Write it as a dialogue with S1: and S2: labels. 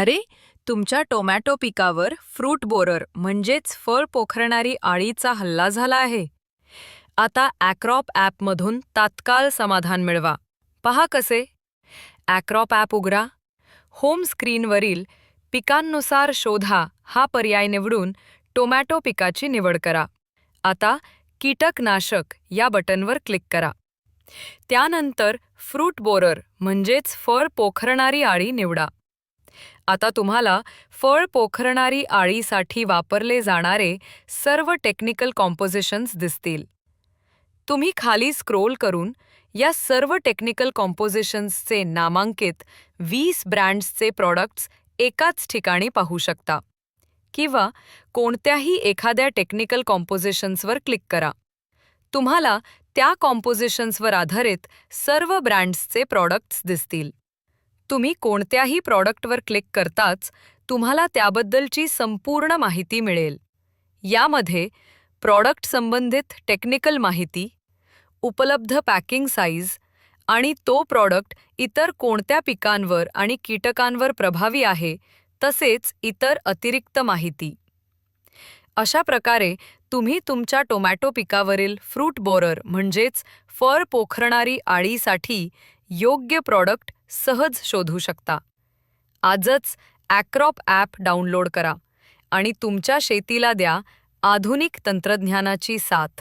S1: अरे तुमच्या टोमॅटो पिकावर फ्रूट बोरर म्हणजेच फळ पोखरणारी आळीचा हल्ला झाला आहे. आता ॲक्रॉप ॲपमधून तात्काळ समाधान मिळवा. पहा कसे. ॲक्रॉप ॲप उघडा. होम स्क्रीनवरील पिकांनुसार शोधा हा पर्याय निवडून टोमॅटो पिकाची निवड करा. आता कीटकनाशक या बटनवर क्लिक करा. त्यानंतर फ्रूट बोरर म्हणजेच फळ पोखरणारी आळी निवडा. आता तुम्हाला फळ पोखरणारी आळीसाठी वापरले जाणारे सर्व टेक्निकल कॉम्पोजिशन्स दिसतील. तुम्ही खाली स्क्रोल करून या सर्व टेक्निकल कॉम्पोजिशन्सचे नामांकित वीस ब्रँड्सचे प्रॉडक्ट्स एकाच ठिकाणी पाहू शकता. किंवा कोणत्याही एखाद्या टेक्निकल कॉम्पोजिशन्सवर क्लिक करा. तुम्हाला त्या कॉम्पोजिशन्सवर आधारित सर्व ब्रँड्सचे प्रॉडक्ट्स दिसतील. तुम्ही कोणत्याही प्रॉडक्टवर क्लिक करताच तुम्हाला त्याबद्दलची संपूर्ण माहिती मिळेल. यामध्ये प्रॉडक्ट संबंधित टेक्निकल माहिती उपलब्ध पॅकिंग साईज आणि तो प्रॉडक्ट इतर कोणत्या पिकांवर आणि कीटकांवर प्रभावी आहे तसेच इतर अतिरिक्त माहिती. अशा प्रकारे तुम्ही तुमच्या टोमॅटो पिकावरील फ्रूट बोरर म्हणजेच फळ पोखरणारी आळीसाठी योग्य प्रॉडक्ट सहज शोधू शकता. आजच ॲक्रॉप ॲप डाउनलोड करा आणि तुमच्या शेतीला द्या आधुनिक तंत्रज्ञानाची साथ.